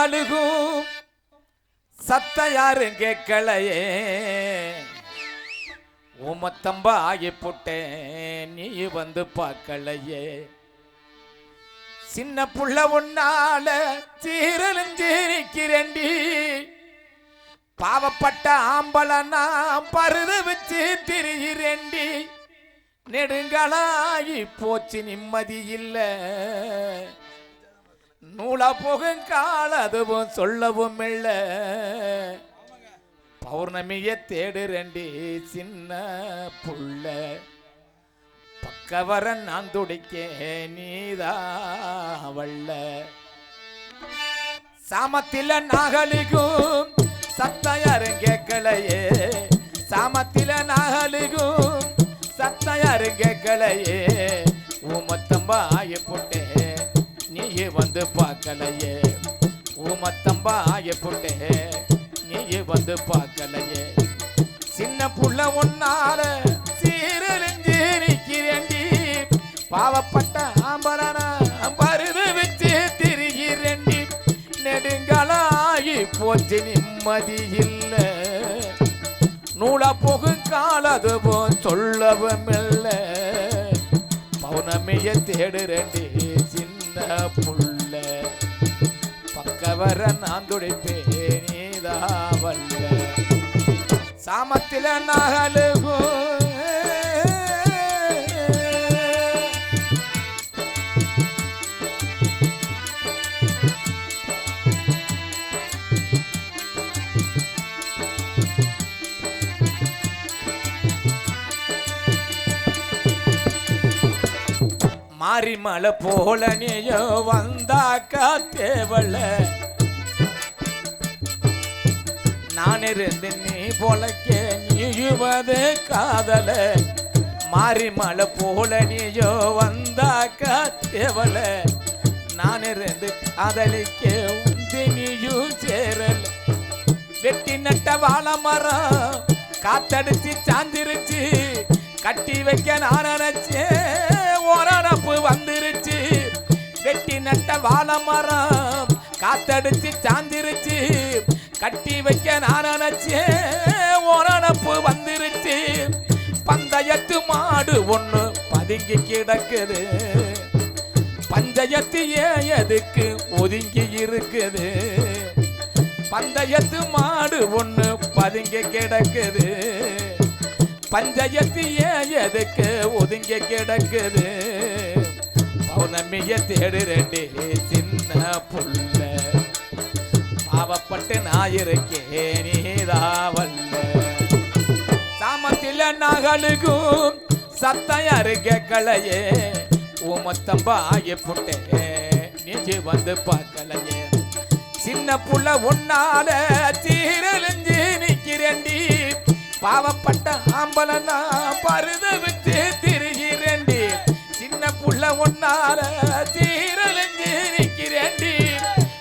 அழுகும். சத்த யாரும் கேட்கலையே. உமத்தம்பா ஆகி போட்டேன் நீ வந்து பார்க்கலையே. சின்ன புள்ள உன்னால சீரழிஞ்சிருக்கிறேண்டி பாவப்பட்ட ஆம்பள நான் பருது வச்சு திரிகிறேண்டி நெடுங்களாகி போச்சு நிம்மதி இல்லை. நூலா போகும் கால அதுவும் சொல்லவும் இல்ல. பௌர்ணமிய தேடுறேண்டி சின்ன புள்ள. பக்கவர நான் துடிக்க நீதா வல்ல. சாமத்தில நாகலிகும் சத்தையாரும் கேட்கலையே. சாமத்தில நாகலிகும் சத்தையாரும் கேட்கலையே. ஊமத்தம்பா ஆய போட்டே வந்து பார்க்கலையே. ஊமத்தம்பா ஆய போட்டே நீ வந்து பார்க்கலையே. சின்ன புள்ள உன்னால சீரழிஞ்சு நிக்கிறேண்டி பாவப்பட்ட ஆம்பரனா பருது வச்சு திரிகிறேண்டி நெடுங்களாகி போச்சு நிம்மதி இல்லை. நூலா போகும் காலதுவும் சொல்லவும் இல்லை. பௌனமிய தேடுறேண்டி புள்ள. பக்கவர நான் துடைப்பேன் வல்ல சாமத்தில நகலுகும் மாரிமலை போல நீயோ வந்தாக்கா தேவல நான் இருந்து நீ போலக்கே நீயுவது காதல. மாரிமலை போல நீயோ வந்தாக்கா தேவல நான் இருந்து காதலிக்கே உந்து நீயும் சேரல. வெட்டி நட்ட வாழ மரம் காத்தடிச்சு சாந்திருச்சு கட்டி வைக்க நான் நினைச்சேன். நட்ட வாழ மரம் காத்தடிச்சு சாந்திருச்சு. கட்டி வைக்க நான் நினைச்சேன். ஓரடப்பு வந்துருச்சு. பந்தயத்து மாடு ஒண்ணு பதுங்கி கிடக்குது. பஞ்சயத்து ஏன் எதுக்கு ஒதுங்கி இருக்குது? பந்தயத்து மாடு ஒண்ணு பதுங்கி கிடக்குது. பஞ்சயத்து ஏன் எதுக்கு ஒதுங்கி கிடக்குது? பௌர்ணமிய தேடுறேண்டி சின்ன புள்ள. பாவப்பட்டு நான் இருக்கேன் நீதாவல்ல சாமத்தில நகலுக்கும் சத்தையாரு கேட்கலையே உமத்தம்பா ஆகி புட்டே நிஜி வந்து பார்க்கலையே. சின்ன புள்ள உன்னால சீரழிஞ்சு நிக்கிறேண்டி பாவப்பட்ட ஆம்பளை நான் பருத வச்சு உன்னால சீரழிஞ்சு நிக்கிறேண்டி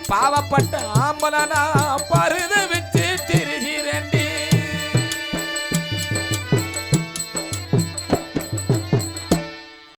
பாவப்பட்ட ஆம்பள